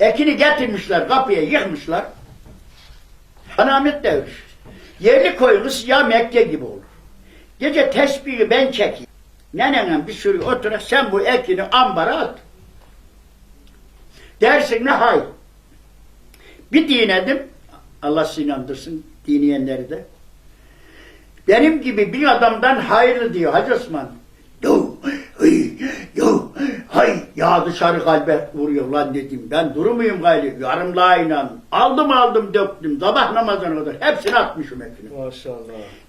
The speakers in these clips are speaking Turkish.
Ekini getirmişler kapıya yıkmışlar. Anamet devri. Yerli koyunuz ya Mekke gibi olur. Gece tesbihi ben çekeyim. Nenenle bir sürü oturak sen bu ekini ambara at. Dersin ne hayır. Bir dinedim. Allah sizi inandırsın dinleyenleri de. Benim gibi bir adamdan hayırlı diyor Hacı Osman. Ya dışarı kalbe vuruyor lan dedim. Ben durumuyum gayri. Yarımlayla aldım aldım döktüm. Sabah namazına kadar hepsini atmışım hepsini. Maşallah.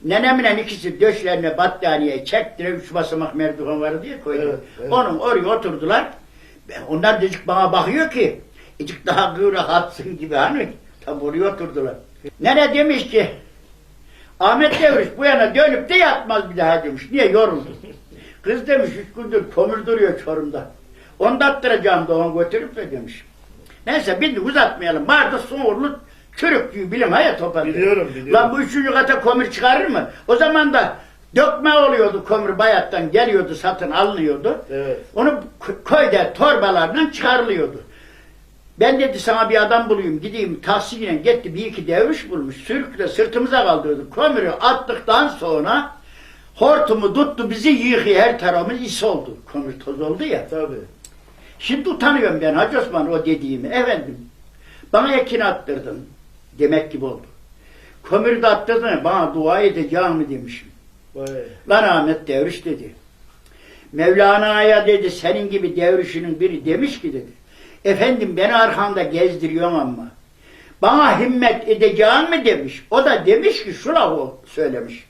Nenemle ikisi döşlerine battaniyeye çektiler. Üç basamak merdiven var diye koydu. Evet, evet. Onun oraya oturdular. Onlar dedik bana bakıyor ki ecik daha kıvrak atsın gibi hani. Tam oraya oturdular. Nene demiş ki Ahmet Devriş bu yana dönüp de yatmaz bir daha demiş. Niye yoruldu? Kız demiş üç gündür kömür duruyor Çorum'da. Onu da attıracağım da onu götürüp de demiş. Neyse bir de uzatmayalım. Vardı soğurlu çürüklüğü bilim hayat toparlıyor. Biliyorum, biliyorum. Lan bu üçüncü kata kömür çıkarır mı? O zaman da dökme oluyordu kömür bayattan geliyordu satın alınıyordu. Evet. Onu köyde torbalardan çıkarılıyordu. Ben dedi sana bir adam bulayım gideyim tahsiline gitti bir iki devriş bulmuş sürükle sırtımıza kaldırdı. Kömürü attıktan sonra hortumu tuttu bizi yıkıyor her tarafımız is oldu. Kömür toz oldu ya. Tabii. Şimdi utanıyorum ben Hacı Osman o dediğimi. Efendim bana ekin attırdın demek gibi oldu. Kömürü de attırdın bana dua edeceğim demişim. Vay. Lan Ahmet devriş dedi. Mevlana'ya dedi senin gibi devrişinin biri demiş ki dedi. Efendim beni arkamda gezdiriyorsun ama. Bana himmet edeceğin mi demiş. O da demiş ki şu lafı söylemiş.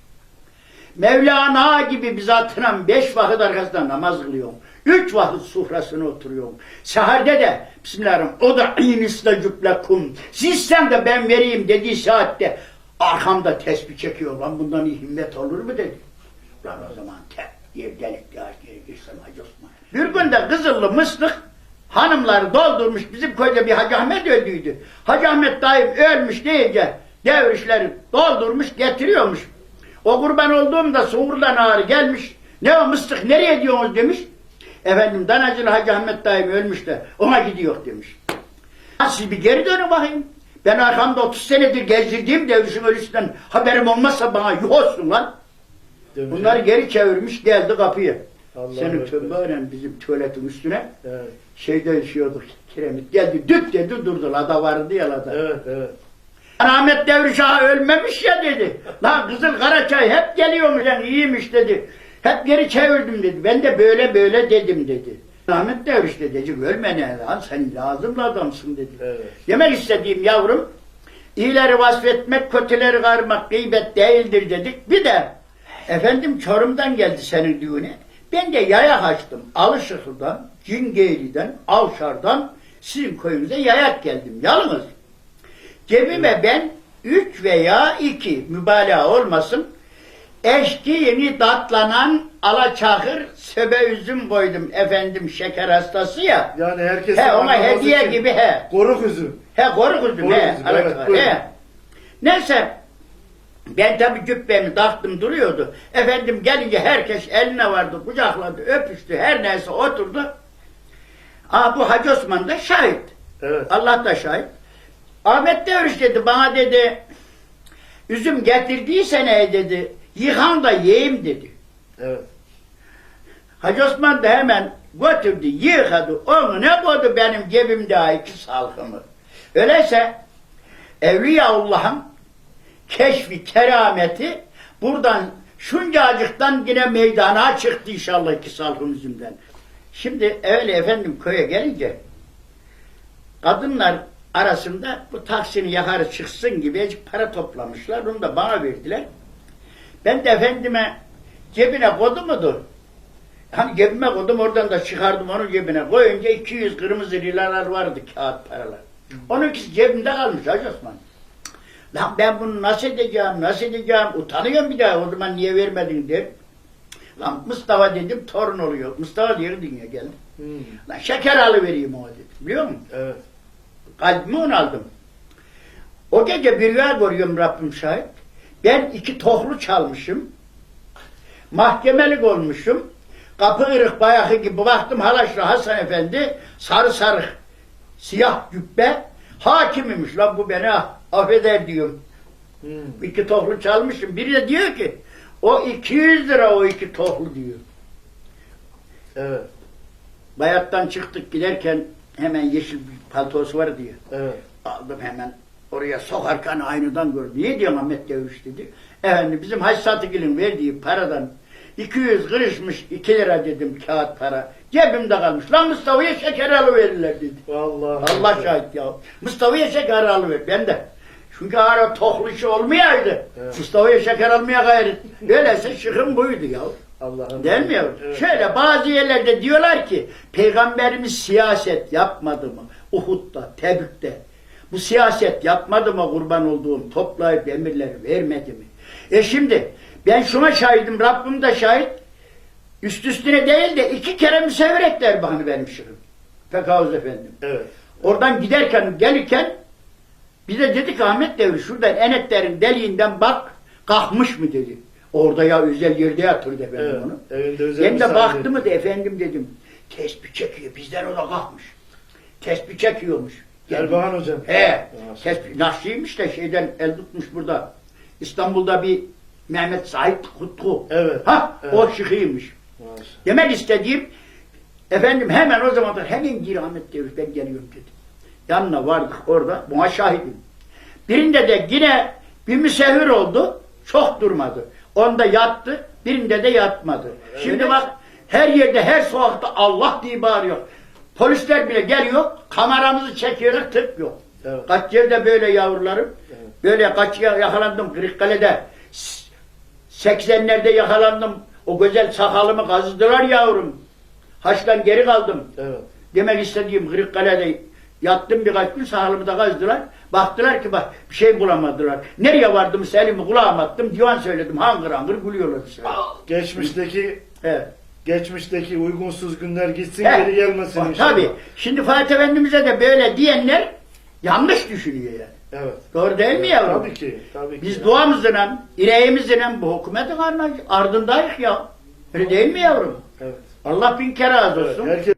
Mevlana gibi bizatına beş vakit arkasında namaz kılıyorum. Üç vakit sufrasına oturuyorum. Seherde de Bismillahirrahmanirrahim. O da inisle cüplekum. Sizsen de ben vereyim dediği saatte arkamda tesbih çekiyor. Lan bundan iyi himmet olur mu dedi. Lan o zaman tek diye delik ya girsem Hacı Osman. Bir gün de Kızıllı Mıslık hanımları doldurmuş. Bizim köyde bir Hacı Ahmet öldüydü. Hacı Ahmet dayım ölmüş deyince devrişleri doldurmuş getiriyormuş. O kurban olduğumda Soğur'dan ağrı gelmiş. Ne o mıstık nereye diyorsunuz demiş. Efendim Danacılı Hacı Ahmet dayım ölmüş de ona gidiyor demiş. Siz bir geri dönün bakayım. Ben arkamda 30 senedir gezdirdiğim devrişin ölüsünden haberim olmazsa bana yuh olsun lan. Demiş. Bunları geri çevirmiş geldi kapıya. Allah'a Senin tövbeyle bizim tuvaletin üstüne Evet. şeyde işiyorduk kiremit. Geldi düt dedi durdu lada vardı ya lada. Evet, evet. Ahmet Devri Şah ölmemiş ya dedi. Lan Kızıl Karaçay hep geliyormuş yani iyiymiş dedi. Hep geri çevirdim dedi. Ben de böyle böyle dedim dedi. Ahmet Devriş dedi. Ölme ne lan sen lazımlı adamsın dedi. Evet. Demek istediğim yavrum iyileri vasfetmek kötüleri karmak gıybet değildir dedik. Bir de efendim Çorum'dan geldi senin düğüne. Ben de yaya açtım. Alışıklı'dan, Cingeyli'den, Avşar'dan sizin köyünüze yayak geldim. Yalnız Cebime ben üç veya iki mübalağa olmasın eşkiğini datlanan alaçakır söbe üzüm koydum efendim şeker hastası ya. Yani herkesin He ona hediye gibi he. Koruk üzüm. He koruk üzüm Koruk he. üzüm, evet, he. Neyse ben tabi cübbemi taktım duruyordu. Efendim gelince herkes eline vardı, kucakladı, öpüştü, her neyse oturdu. Aa bu Hacı Osman da şahit. Evet. Allah da şahit. Ahmet Devriş dedi bana dedi üzüm getirdiysen ey dedi yıkan da yiyeyim dedi. Evet. Hacı Osman da hemen götürdü yıkadı onu ne koydu benim cebimde iki salkımı. Öyleyse Evliyaullah'ın keşfi kerameti buradan şuncacıktan yine meydana çıktı inşallah iki salkım üzümden. Şimdi öyle efendim köye gelince kadınlar arasında bu taksini yakarı çıksın gibi para toplamışlar. Onu da bana verdiler. Ben de efendime cebine koydum mudur? Hani cebime koydum oradan da çıkardım onun cebine. Koyunca 200 kırmızı liralar vardı kağıt paralar. Onunkisi cebimde kalmış Hacı Osman. Lan ben bunu nasıl edeceğim, nasıl edeceğim? Utanıyorum bir daha o zaman niye vermedin der. Lan Mustafa dedim torun oluyor. Mustafa diyor dünya gelin. Hmm. Lan şeker alıvereyim o dedim. Biliyor musun? Evet. Kalbimi onu aldım. O gece bir rüya görüyorum Rabbim şahit. Ben iki tohlu çalmışım. Mahkemelik olmuşum. Kapı ırık bayakı gibi baktım Halaşlı Hasan Efendi sarı sarık siyah cübbe hakim imiş. Lan bu beni affeder diyorum. Hmm. İki tohlu çalmışım. Biri de diyor ki o 200 lira o iki tohlu diyor. Evet. Bayattan çıktık giderken hemen yeşil bir paltosu var diyor. Evet. Aldım hemen oraya sokarken aynadan gördüm. Niye diyorsun Ahmet Devuş dedi. Efendim bizim Hac Satıgil'in verdiği paradan 200 kırışmış 2 lira dedim kağıt para. Cebimde kalmış. Lan Mustafa'ya şeker alıverirler dedi. Vallahi. Allah şahit ya. Mustafa'ya şeker alıver. Ben de. Çünkü ara tohlu işi olmayaydı. Evet. Mustafa'ya şeker almaya gayret. Öyleyse şıkım buydu ya. Değil mi? Evet. Şöyle bazı yerlerde diyorlar ki Peygamberimiz siyaset yapmadı mı? Uhud'da, Tebük'te. Bu siyaset yapmadı mı kurban olduğum toplayıp emirleri vermedi mi? E şimdi ben şuna şahidim, Rabbim de şahit. Üst üstüne değil de iki kere müsevirekler bana benim şirim. Pekavuz efendim. Evet. Oradan giderken, gelirken bize dedi ki Ahmet devri şuradan enetlerin deliğinden bak kalkmış mı dedi. Orada ya özel yerde yatırdı efendim Evet. onu. Evinde Ben de misafir. baktım mı da efendim dedim. Tespih çekiyor. Bizden o da kalkmış. Tespih çekiyormuş. Erbakan hocam. He. Tespih. Nakşiymiş de şeyden el tutmuş burada. İstanbul'da bir Mehmet Said Kutku. Evet. Ha Evet. o şıkıymış. Maşallah. Demek istediğim efendim hemen o zaman da hemen gir Ahmet Devri ben geliyorum dedi. Yanına vardık orada buna şahidim. Birinde de yine bir müsehir oldu. Çok durmadı. Onda yattı. Birinde de yatmadı. Şimdi bak her yerde her sokakta Allah diye bağırıyor. Polisler bile geliyor. Kameramızı çekiyorlar tık yok. Evet. Kaç yerde böyle yavrularım. Evet. Böyle kaç ya- yakalandım Kırıkkale'de. S- 80'lerde yakalandım. O güzel sakalımı kazıdılar yavrum. Haçtan geri kaldım. Evet. Demek istediğim Kırıkkale'de yattım birkaç gün sakalımı da kazdılar. Baktılar ki bak bir şey bulamadılar. Nereye vardım elimi kulağıma attım. Divan söyledim. Hangır hangır gülüyorlar. işte. Geçmişteki Evet. geçmişteki uygunsuz günler gitsin He. geri gelmesin inşallah. Tabii. Şimdi Fatih Efendimiz'e de böyle diyenler yanlış düşünüyor yani. Evet. Doğru değil mi yavrum? Tabii ki. Tabii ki. Biz duamızla, ileğimizle bu hükümetin ardındayız ya. Öyle değil mi yavrum? Evet. Allah bin kere razı evet. olsun. Herkes